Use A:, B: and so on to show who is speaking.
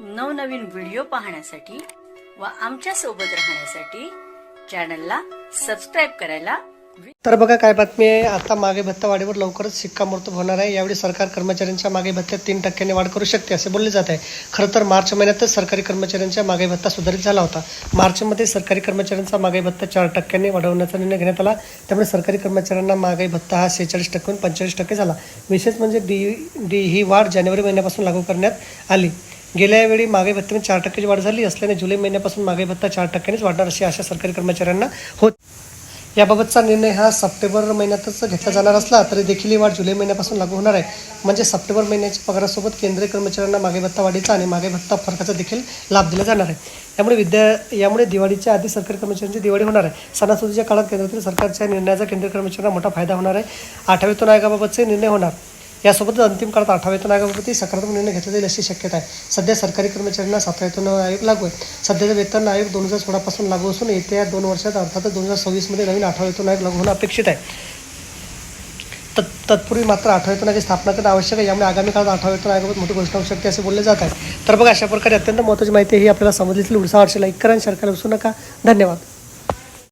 A: नवनवीन व्हिडिओ पाहण्यासाठी व आमच्यासोबत राहण्यासाठी चॅनलला सबस्क्राईब करायला
B: तर बघा काय बातमी आहे? आता मागे भत्ता वाढीवर लवकरच शिक्कामोर्तब होणार आहे. यावेळी सरकार कर्मचाऱ्यांच्या मागे भत्त्यात तीन टक्क्यांनी वाढ करू शकते असे बोलले जात आहे. खरं तर मार्च महिन्यातच सरकारी कर्मचाऱ्यांच्या मागे भत्ता सुधारित झाला होता. मार्चमध्ये सरकारी कर्मचाऱ्यांचा मागे भत्ता चार टक्क्यांनी वाढवण्याचा निर्णय घेण्यात आला. त्यामुळे सरकारी कर्मचाऱ्यांना मागे भत्ता हा सेहेचाळीस टक्क्याहून पंचेचाळीस टक्के झाला. विशेष म्हणजे डी डी ही वाढ जानेवारी महिन्यापासून लागू करण्यात आली. गेल्या वेळी मागे भत्त्यामध्ये चार टक्क्याची वाढ झाली. असल्याने जुलै महिन्यापासून मागे भत्ता चार टक्क्यानेच वाढणार अशी आशा सरकारी कर्मचाऱ्यांना होत. याबाबतचा निर्णय हा सप्टेंबर महिन्यातच घेतला जाणार असला तरी देखील ही वाढ जुलै महिन्यापासून लागू होणार आहे. म्हणजे सप्टेंबर महिन्याच्या पगारासोबत केंद्रीय कर्मचाऱ्यांना मागे भत्ता वाढीचा आणि मागे भत्ता फरकाचा देखील लाभ दिला जाणार आहे. यामुळे विद्या यामुळे दिवाळीच्या आधी सरकारी कर्मचाऱ्यांची दिवाळी होणार आहे. सणासुदीच्या काळात केंद्रातील सरकारच्या निर्णयाचा केंद्रीय कर्मचाऱ्यांना मोठा फायदा होणार आहे. आठव्यातून आयोगाबाबतचे निर्णय होणार. यासोबतच अंतिम काळात आठव्या वेतन आयोगाबाबतही सकारात्मक निर्णय घेतला जाईल अशी शक्यता आहे. सध्या सरकारी कर्मचाऱ्यांना सातव्या वेतन आयोग लागू आहे. सध्याचा वेतन आयोग दोन हजार सोळापासून लागू असून येत्या दोन वर्षात अर्थातच दोन हजार सव्वीसमध्ये नवीन आठवा वेतन आयोग लागू होणं अपेक्षित आहे. तत् तत्पूर्वी मात्र आठव्या वेतनाची स्थापना करणं आवश्यक आहे. यामुळे आगामी काळात आठव्या वेतन आयोगाबाबत मोठी घोषणा होऊ शकते असे बोलले जात आहे. तर बघा अशा प्रकारे अत्यंत महत्त्वाची माहिती ही आपल्याला समजली उडसा वर्ष लाईक करा आणि सरकारला विसरू नका. धन्यवाद.